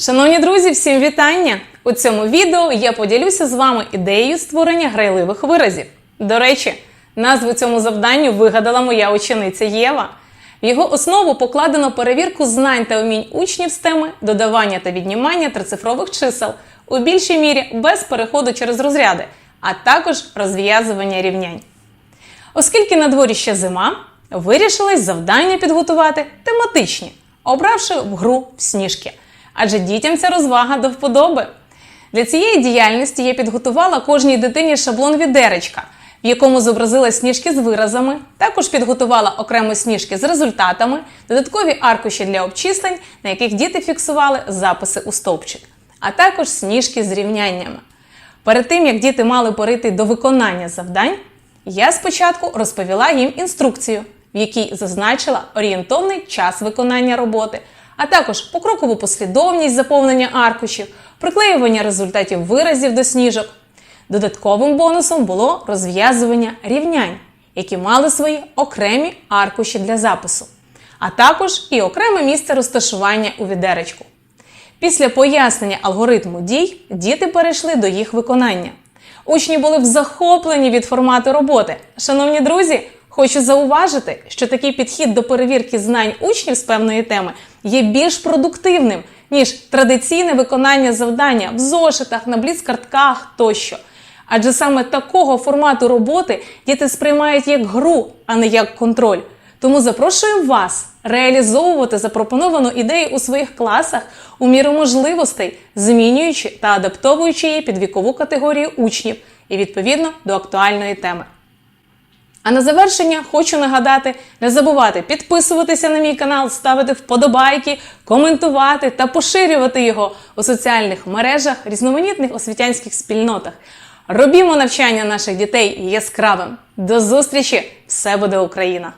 Шановні друзі, всім вітання! У цьому відео я поділюся з вами ідеєю створення грайливих виразів. До речі, назву цьому завданню вигадала моя учениця Єва. В його основу покладено перевірку знань та вмінь учнів з теми додавання та віднімання трицифрових чисел у більшій мірі без переходу через розряди, а також розв'язування рівнянь. Оскільки на дворі ще зима, вирішили завдання підготувати тематичні, обравши в гру в сніжки. Адже дітям ця розвага до вподоби. Для цієї діяльності я підготувала кожній дитині шаблон відеречка, в якому зобразила сніжки з виразами, також підготувала окремо сніжки з результатами, додаткові аркуші для обчислень, на яких діти фіксували записи у стовпчик, а також сніжки з рівняннями. Перед тим як діти мали перейти до виконання завдань, я спочатку розповіла їм інструкцію, в якій зазначила орієнтовний час виконання роботи, а також покрокову послідовність заповнення аркушів, приклеювання результатів виразів до сніжок. Додатковим бонусом було розв'язування рівнянь, які мали свої окремі аркуші для запису, а також і окреме місце розташування у відеречку. Після пояснення алгоритму дій діти перейшли до їх виконання. Учні були в захопленні від формату роботи. Шановні друзі, хочу зауважити, що такий підхід до перевірки знань учнів з певної теми є більш продуктивним, ніж традиційне виконання завдання в зошитах, на бліцкартках тощо. Адже саме такого формату роботи діти сприймають як гру, а не як контроль. Тому запрошуємо вас реалізовувати запропоновану ідею у своїх класах у міру можливостей, змінюючи та адаптовуючи її під вікову категорію учнів і відповідно до актуальної теми. А на завершення хочу нагадати: не забувати підписуватися на мій канал, ставити вподобайки, коментувати та поширювати його у соціальних мережах, різноманітних освітянських спільнотах. Робімо навчання наших дітей яскравим. До зустрічі! Все буде Україна!